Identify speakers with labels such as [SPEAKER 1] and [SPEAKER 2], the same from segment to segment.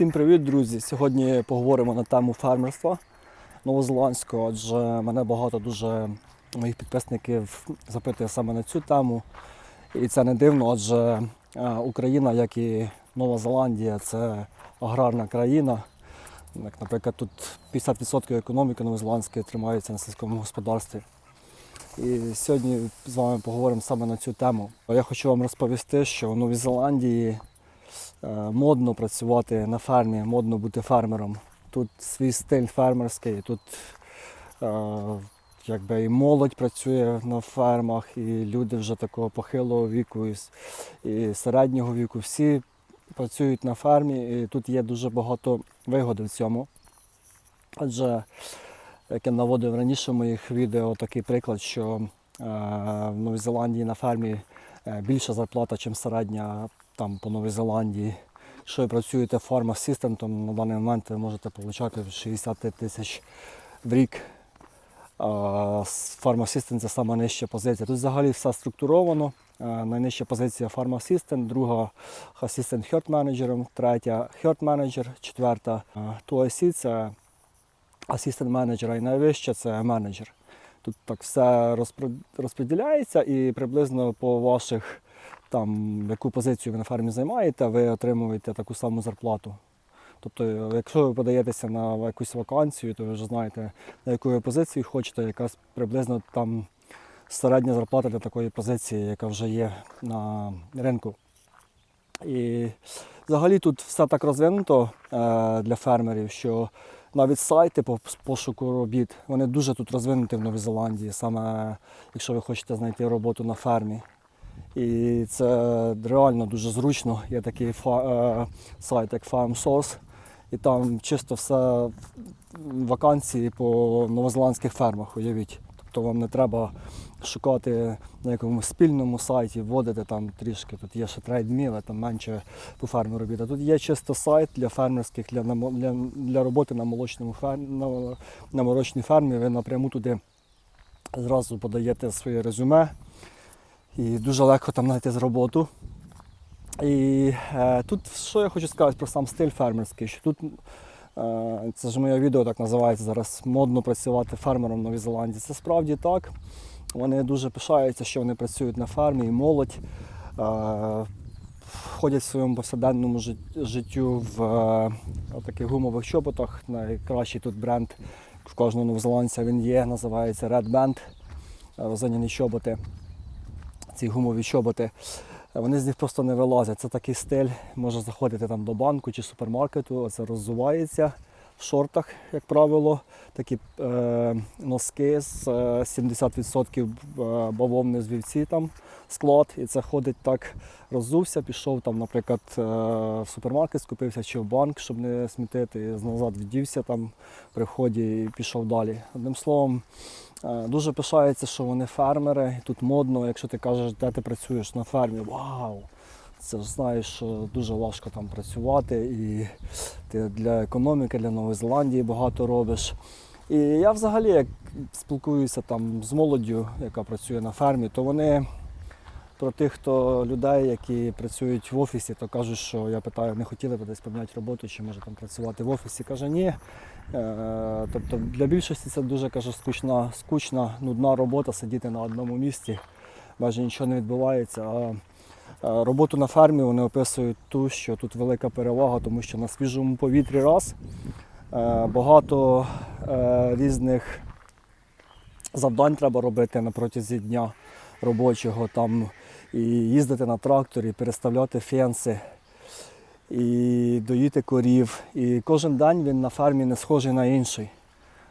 [SPEAKER 1] Всім привіт, друзі! Сьогодні поговоримо на тему фермерства новозеландського, адже мене багато дуже моїх підписників запитує саме на цю тему. І це не дивно, адже е, Україна, як і Нова Зеландія, це аграрна країна. Як, наприклад, тут 50% економіки новозеландської тримається на сільському господарстві. І сьогодні з вами поговоримо саме на цю тему. Я хочу вам розповісти, що в Новій Зеландії модно працювати на фермі, модно бути фермером. Тут свій стиль фермерський, тут е, якби і молодь працює на фермах, і люди вже такого похилого віку, і, середнього віку. Всі працюють на фермі, і тут є дуже багато вигоди в цьому. Адже, як я наводив раніше в моїх відео, такий приклад, що е, в Новій Зеландії на фермі е, більша зарплата, ніж середня там по Новій Зеландії. Якщо ви працюєте фарм-асистентом, на даний момент ви можете отримати 60 тисяч в рік. Фарм-асистент це сама нижча позиція. Тут взагалі все структуровано. Найнижча позиція фарм-асистент, друга асистент херт менеджером, третя херт менеджер, четверта 2IC це асистент менеджера і найвища це менеджер. Тут так все розподіляється і приблизно по ваших там, яку позицію ви на фермі займаєте, ви отримуєте таку саму зарплату. Тобто, якщо ви подаєтеся на якусь вакансію, то ви вже знаєте, на яку ви позицію хочете, якась приблизно там середня зарплата для такої позиції, яка вже є на ринку. І взагалі тут все так розвинуто е, для фермерів, що навіть сайти по пошуку робіт, вони дуже тут розвинуті в Новій Зеландії, саме якщо ви хочете знайти роботу на фермі. І це реально дуже зручно. Є такий фа- е, сайт, як FarmSource, і там чисто все вакансії по новозеландських фермах, уявіть. Тобто вам не треба шукати на якомусь спільному сайті, вводити там трішки. Тут є ще трейдміли, там менше по фермі робіт. Тут є чисто сайт для фермерських, для, для, для роботи на молочному фер... на, на молочній фермі. Ви напряму туди зразу подаєте своє резюме і дуже легко там знайти з роботу. І е, тут що я хочу сказати про сам стиль фермерський, що тут е, це ж моє відео так називається зараз модно працювати фермером в Новій Зеландії. Це справді так. Вони дуже пишаються, що вони працюють на фермі і молодь. Е, ходять в своєму повсякденному життю в е, таких гумових чоботах. Найкращий тут бренд в кожного новозеландця він є, називається Red Band. е, чоботи ці гумові чоботи, вони з них просто не вилазять. Це такий стиль, може заходити там до банку чи супермаркету, це роззувається в шортах, як правило, такі е, носки з е, 70% бавовни з вівці там склад, і це ходить так, роззувся, пішов там, наприклад, е, в супермаркет, скупився чи в банк, щоб не смітити, і назад віддівся там при вході і пішов далі. Одним словом, Е, Дуже пишається, що вони фермери. Тут модно, якщо ти кажеш, де ти працюєш на фермі, вау! Це ж знаєш, що дуже важко там працювати, і ти для економіки, для Нової Зеландії багато робиш. І я взагалі, як спілкуюся там з молоддю, яка працює на фермі, то вони про тих, хто людей, які працюють в офісі, то кажуть, що я питаю, не хотіли б десь поміняти роботу, чи може там працювати в офісі. Каже, ні. Е, Тобто для більшості це дуже каже, скучна, скучна, нудна робота сидіти на одному місці, майже нічого не відбувається. А е, роботу на фермі вони описують ту, що тут велика перевага, тому що на свіжому повітрі раз е, багато різних завдань треба робити на протязі дня робочого, там і їздити на тракторі, переставляти фенси і доїти корів. І кожен день він на фермі не схожий на інший.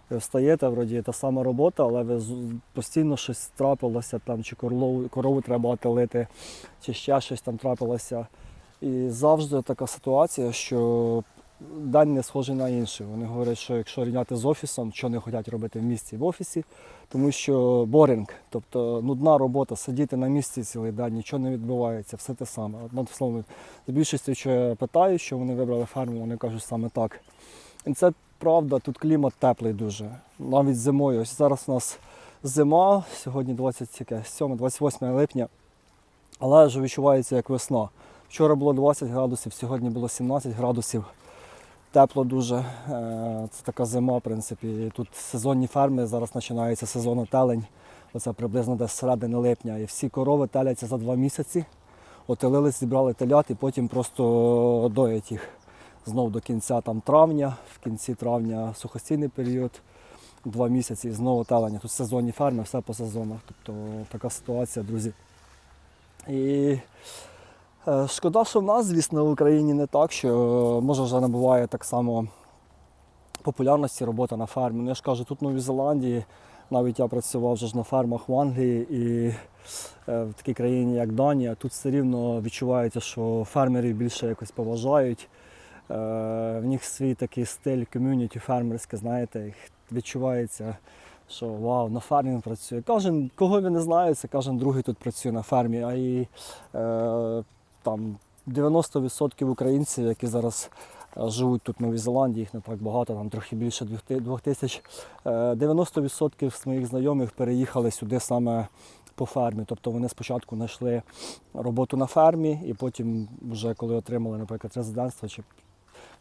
[SPEAKER 1] Ви встаєте, вроді та сама робота, але ви постійно щось трапилося, там, чи корову, корову треба отелити, чи ще щось там трапилося. І завжди така ситуація, що день не схожий на інший. Вони говорять, що якщо рівняти з офісом, що не хочуть робити в місті в офісі, тому що боринг, тобто нудна робота, сидіти на місці цілий день, нічого не відбувається, все те саме. Одним словом, з більшістю, що я питаю, що вони вибрали ферму, вони кажуть саме так. І це правда, тут клімат теплий дуже. Навіть зимою. Ось зараз у нас зима, сьогодні 27, 28 липня, але вже відчувається як весна. Вчора було 20 градусів, сьогодні було 17 градусів. Тепло дуже. Е, Це така зима, в принципі. Тут сезонні ферми, зараз починається сезон телень. Оце приблизно десь середини липня. І всі корови теляться за два місяці. Отелились, зібрали телят і потім просто доять їх. Знов до кінця там травня, в кінці травня сухостійний період, два місяці і знову телення. Тут сезонні ферми, все по сезонах. Тобто така ситуація, друзі. І шкода, що в нас, звісно, в Україні не так, що е, може вже не буває так само популярності робота на фермі. Ну, я ж кажу, тут в Новій Зеландії, навіть я працював вже ж на фермах в Англії і е, в такій країні, як Данія, тут все рівно відчувається, що фермерів більше якось поважають. Е, В них свій такий стиль ком'юніті фермерське, знаєте, їх відчувається, що вау, на фермі працює. Кожен, кого він не знає, це кожен другий тут працює на фермі. А і е, там 90% українців, які зараз е, живуть тут в Новій Зеландії, їх не так багато, там трохи більше двох тисяч. Е, 90% з моїх знайомих переїхали сюди саме по фермі. Тобто вони спочатку знайшли роботу на фермі, і потім, вже коли отримали, наприклад, резидентство чи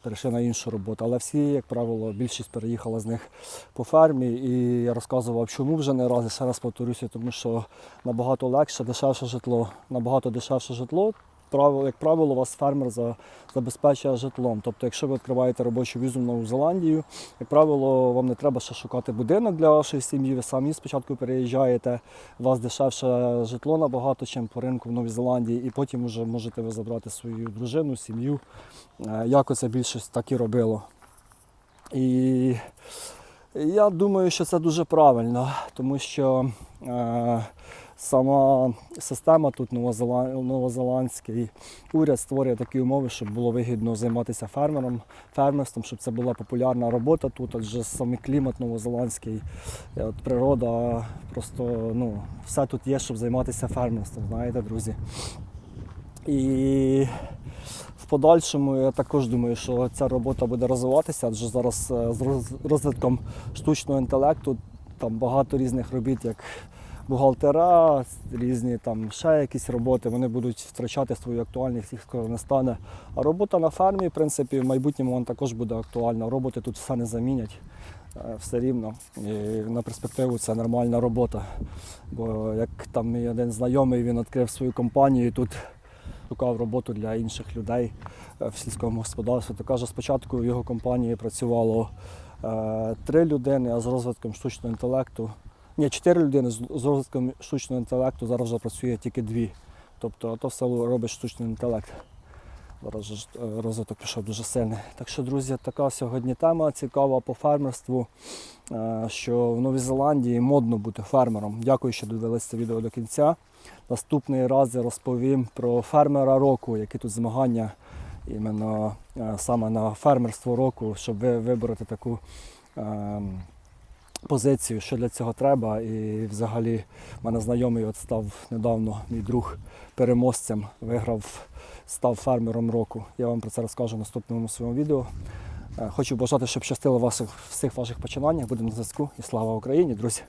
[SPEAKER 1] перейшли на іншу роботу. Але всі, як правило, більшість переїхала з них по фермі. І я розказував, чому вже не раз, і ще раз повторюся, тому що набагато легше, дешевше житло, набагато дешевше житло. Правило, як правило, вас фермер за, забезпечує житлом. Тобто, якщо ви відкриваєте робочу візу в Нову Зеландію, як правило, вам не треба ще шукати будинок для вашої сім'ї. Ви самі спочатку переїжджаєте, у вас дешевше житло набагато, ніж по ринку в Новій Зеландії, і потім вже можете ви забрати свою дружину, сім'ю. Е, Як оце більшість так і робило. І я думаю, що це дуже правильно, тому що е, сама система тут новозеландський уряд створює такі умови, щоб було вигідно займатися фермером, фермерством, щоб це була популярна робота тут, адже саме клімат новозеландський, е, от природа, просто ну, все тут є, щоб займатися фермерством, знаєте, друзі. І в подальшому я також думаю, що ця робота буде розвиватися, адже зараз е, з розвитком штучного інтелекту там багато різних робіт, як бухгалтера, різні там ще якісь роботи, вони будуть втрачати свою актуальність, їх скоро не стане. А робота на фермі, в принципі, в майбутньому вона також буде актуальна. Роботи тут все не замінять. е, Все рівно. І на перспективу це нормальна робота. Бо як там мій один знайомий, він відкрив свою компанію і тут шукав роботу для інших людей е, в сільському господарстві. То каже, спочатку в його компанії працювало е, три людини, а з розвитком штучного інтелекту. Ні, чотири людини з розвитком штучного інтелекту зараз вже працює тільки дві. Тобто то все робить штучний інтелект. Зараз е, розвиток пішов дуже сильний. Так що, друзі, така сьогодні тема цікава по фермерству, е, що в Новій Зеландії модно бути фермером. Дякую, що дивилися це відео до кінця. Наступний раз я розповім про фермера року, які тут змагання іменно е, саме на фермерство року, щоб ви вибрати таку ем, позицію, що для цього треба. І взагалі в мене знайомий от став недавно, мій друг переможцем, виграв, став фермером року. Я вам про це розкажу в наступному своєму відео. Е, Хочу бажати, щоб щастило вас всіх ваших починаннях. Будемо на зв'язку і слава Україні, друзі!